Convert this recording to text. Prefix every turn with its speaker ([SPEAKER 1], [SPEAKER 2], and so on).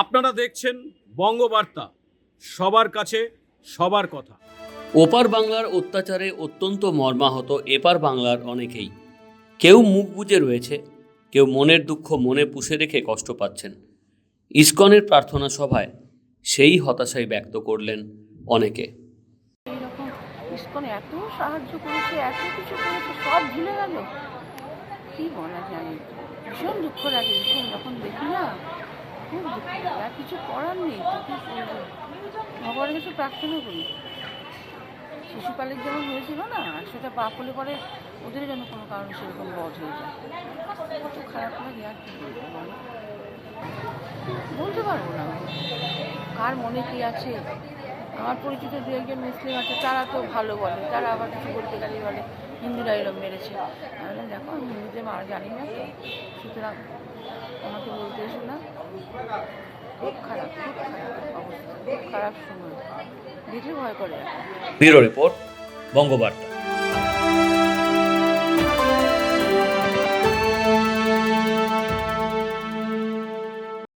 [SPEAKER 1] আপনারা দেখছেন বঙ্গবার্তা। সবার কাছে সবার কথা।
[SPEAKER 2] ওপার বাংলার অত্যাচারে অত্যন্ত মর্মাহত এপার বাংলার অনেকেই। কেউ মুখ বুজে রয়েছে কেউ মনের দুঃখ মনে পুষে রেখে কষ্ট পাচ্ছেন। ইস্কনের প্রার্থনা সভায় সেই হতাশাই ব্যক্ত করলেন অনেকে।
[SPEAKER 3] ইস্কন এত সাহায্য করেছে এত কিছু করেছে সব ভুলে গেল। কি বলা যায়? ভীষণ দুঃখ লাগে ভীষণ। যখন দেখি না আর কিছু করার নেই ভগবানের কাছে প্রার্থনা করি। শিশুপালের যেমন হয়েছিল না সেটা পাপ হলে পরে ওদের যেন কোনো কারণে সেরকম বধ হয়ে যায়। কত খারাপ লাগে, আর কি বলতে পারব না। কার মনে কি আছে? আমার পরিচিত দু একজন মুসলিম আছে, তারা তো ভালো বলে, তারা আবার কিছু বলতে গেলে বলে, হিন্দুরা এরম মেরেছে। আমি দেখো, আমি হিন্দুদের মারা জানি না সুতরাং আমাকে বলতে খুব খারাপ খুব খারাপ সময়।
[SPEAKER 2] Bureau report Bangabarta.